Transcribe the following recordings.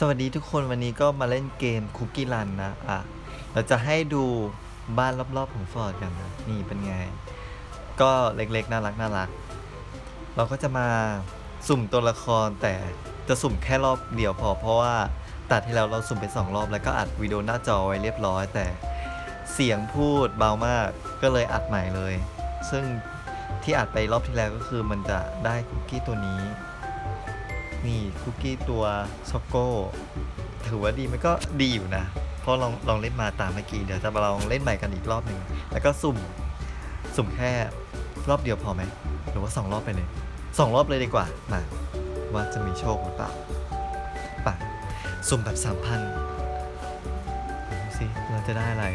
สวัสดีทุกคนวันนี้ก็มาเล่นเกมคุกกี้รันนะอะเราจะให้ดูบ้านรอบๆของฟอร์ดกันนะนี่เป็นไง ก็เล็กๆน่ารักน่ารัก เราก็จะมาสุ่มตัวละครแต่จะสุ่มแค่รอบเดียวพอ เพราะว่าตัดที่แล้วเราสุ่มไปสองรอบแล้วก็อัดวิดีโอหน้าจอไว้เรียบร้อย แต่เสียงพูดเบามากก็เลยอัดใหม่เลย ซึ่งที่อัดไปรอบที่แล้วก็คือมันจะได้คุกกี้ตัวนี้ นี่คุกกี้ตัวช็อกโก้ถือว่าดีมันก็ดีอยู่นะ เพราะลองลองเล่นมาตามเมื่อกี้ เดี๋ยวจะมาลองเล่นใหม่กันอีกรอบหนึ่ง แล้วก็สุ่ม สุ่มแค่รอบเดียวพอไหม หรือว่าสองรอบไปเลยสองรอบเลยดีกว่า มา ว่าจะมีโชคหรือเปล่าป่ะสุ่มแบบสามพันดูสิเราจะได้อะไร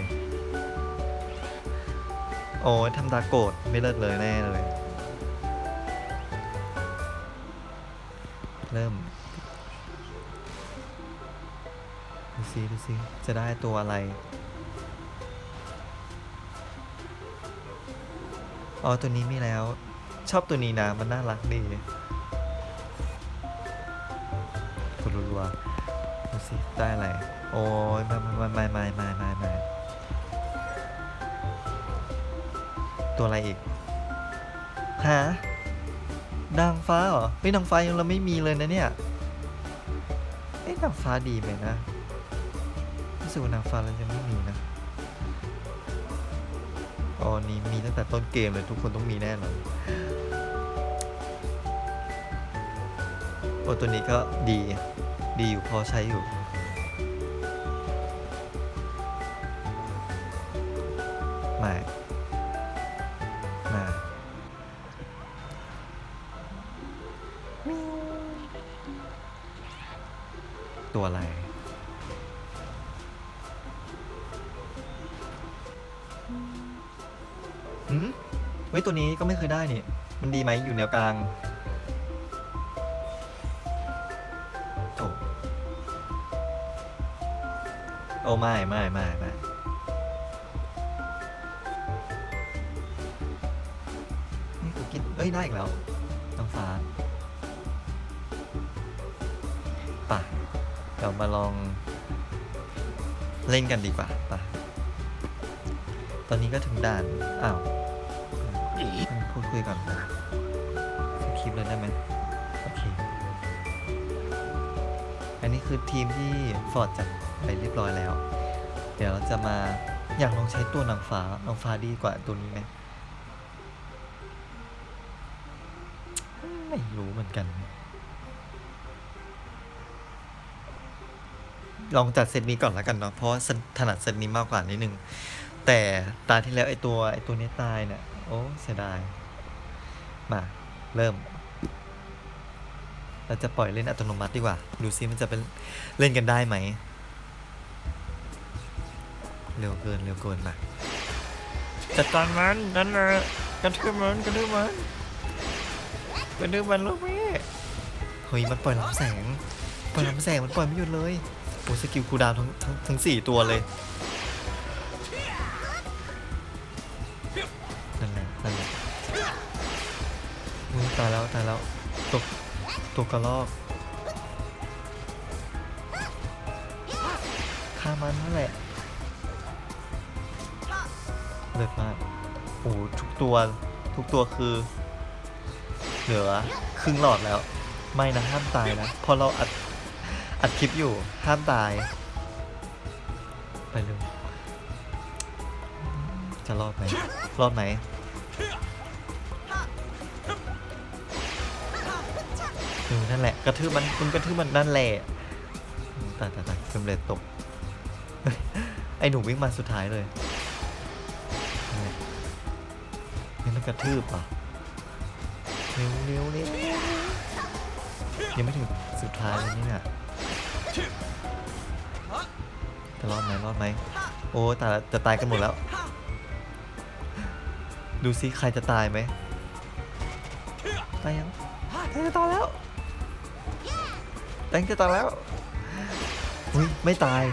โอ้ยทำตาโกรธไม่เลิศเลยแน่เลย เริ่มดูซิดูซิจะได้ตัวอะไรอ๋อตัวนี้มีแล้ว ชอบตัวนี้นะ มันน่ารักดีกดรัวๆดูสิได้อะไร โอ้ยมามามามามามามาตัวอะไรอีกฮะ นางฟ้าเหรอเฮ้ยนางฟ้ายังเราไม่มีเลยนะเนี่ยเอ๊ะนางฟ้าดีไหมนะรู้สึกว่านางฟ้าเรายังไม่มีนะอ๋อนี่มีตั้งแต่ต้นเกมเลยทุกคนต้องมีแน่นอนโอ้ตัวนี้ก็ดีดีอยู่พอใช้อยู่ไม่มา ตัวอะไรอืมเว้ยตัวนี้ก็ไม่เคยได้นี่ มันดีไหมอยู่แนวกลางโอ้โอ้ไม่ไม่ไม่ไม่นี่กูกินเอ้ย ได้อีกแล้วน้องฟ้า ป่ะเรามาลองเล่นกันดีกว่าป่ะตอนนี้ก็ถึงด่าน อ้าวพูดคุยก่อนสคริปต์เลยได้ไหมโอเค อันนี้คือทีมที่ฟอร์ดจัดไปเรียบร้อยแล้ว เดี๋ยวเราจะมาอยากลองใช้ตัวนางฟ้านางฟ้าดีกว่าตัวนี้ไหมไม่รู้เหมือนกัน ลองจัดเซตนี้ก่อนแล้วกันเนาะเพราะว่าถนัดเซตนี้มากกว่านิดนึง แต่ตาที่แล้วไอตัวไอตัวนี้ตายเนี่ยโอ้เสียดาย มาเริ่ม เราจะปล่อยเล่นอัตโนมัติดีกว่า ดูซิมันจะเป็นเล่นกันได้ไหม เร็วเกินเร็วเกินมาจัดการมันนั่นแหละกระทืบมันกระทืบมันกระทืบมันลูกแม่เฮ้ยมันปล่อยลำแสง ปล่อยลำแสงมันปล่อยไม่หยุดเลยโอ้สกิลคูดาวทั้งทั้งทั้งสี่ตัวเลยนั่นแหละนั่นแหละอุ๊ยตายแล้วตายแล้วตัวตัวกระลอกฆ่ามันนั่นแหละเลิศมากโอ้ทุกตัวทุกตัวคือเหลือครึ่งหลอดแล้ว ไม่นะห้ามตายนะพอเราอัด อัดคลิปอยู่ ห้ามตาย ไปเร็วจะรอดไหม รอดไหม นั่นแหละ กระทืบมันคุณกระทืบมันนั่นแหละอืมตายตายตายเฟรมเรทตกเฮ้ยไอหนูวิ่งมาสุดท้ายเลยนี่มันกระทืบอะเร็วเร็วเร็วยังไม่ถึงสุดท้ายเลยนี่เนี่ย จะรอดไหมรอดไหมโอ้ตายแล้วจะตายกันหมดแล้ว ดูซิใครจะตายไหมตายยังตายจะตายแล้วแตงจะตายแล้วอุ้ยไม่ตาย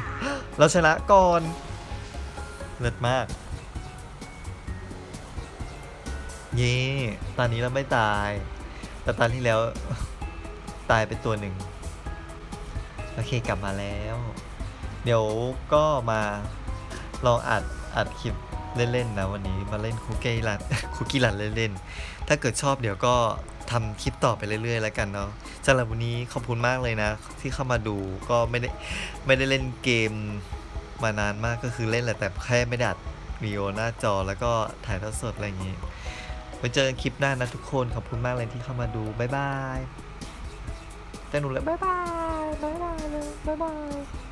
เราชนะก่อน เลิศมาก เย่ตอนนี้เราไม่ตาย แต่ตอนที่แล้ว ตายไปตัวหนึ่ง โอเคกลับมาแล้ว เดี๋ยวก็มาลองอัดอัดคลิปเล่นๆนะวันนี้มาเล่นคุกกี้รันคุกกี้รันเล่นๆ ถ้าเกิดชอบเดี๋ยวก็ทำคลิปต่อไปเรื่อยๆ แล้วกันเนาะสำหรับวันนี้ขอบคุณมากเลยนะ ที่เข้ามาดูก็ไม่ได้ไม่ได้เล่นเกมมานานมากก็คือเล่นแหละแต่แค่ไม่ดัดวิดีโอหน้าจอแล้วก็ถ่ายทอดสดอะไรอย่างงี้ไว้เจอกันคลิปหน้านะทุกคนขอบคุณมากเลยที่เข้ามาดูบ๊ายบายแต่หนูเลยบ๊ายบาย บ๊า